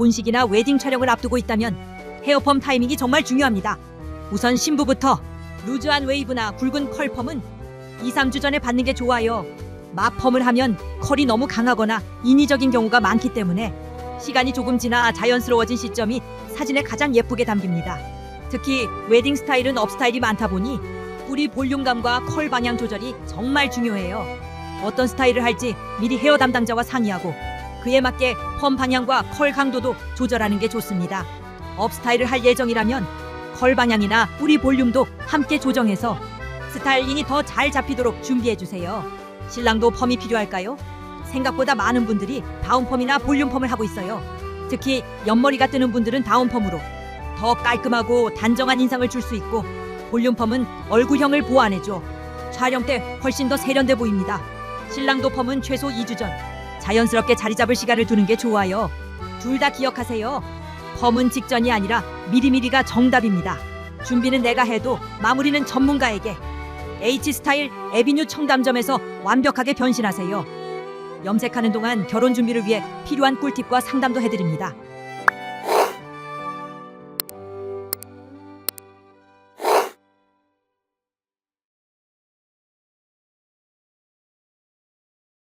본식이나 웨딩 촬영을 앞두고 있다면 헤어펌 타이밍이 정말 중요합니다. 우선 신부부터 루즈한 웨이브나 굵은 컬펌은 2, 3주 전에 받는 게 좋아요. 마펌을 하면 컬이 너무 강하거나 인위적인 경우가 많기 때문에 시간이 조금 지나 자연스러워진 시점이 사진에 가장 예쁘게 담깁니다. 특히 웨딩 스타일은 업스타일이 많다 보니 뿌리 볼륨감과 컬 방향 조절이 정말 중요해요. 어떤 스타일을 할지 미리 헤어 담당자와 상의하고 그에 맞게 펌 방향과 컬 강도도 조절하는 게 좋습니다. 업 스타일을 할 예정이라면 컬 방향이나 뿌리 볼륨도 함께 조정해서 스타일링이 더 잘 잡히도록 준비해 주세요. 신랑도 펌이 필요할까요? 생각보다 많은 분들이 다운펌이나 볼륨펌을 하고 있어요. 특히 옆머리가 뜨는 분들은 다운펌으로 더 깔끔하고 단정한 인상을 줄 수 있고 볼륨펌은 얼굴형을 보완해줘. 촬영 때 훨씬 더 세련돼 보입니다. 신랑도 펌은 최소 2주 전 자연스럽게 자리 잡을 시간을 두는 게 좋아요. 둘 다 기억하세요. 펌은 직전이 아니라 미리미리가 정답입니다. 준비는 내가 해도 마무리는 전문가에게. H 스타일 에비뉴 청담점에서 완벽하게 변신하세요. 염색하는 동안 결혼 준비를 위해 필요한 꿀팁과 상담도 해드립니다.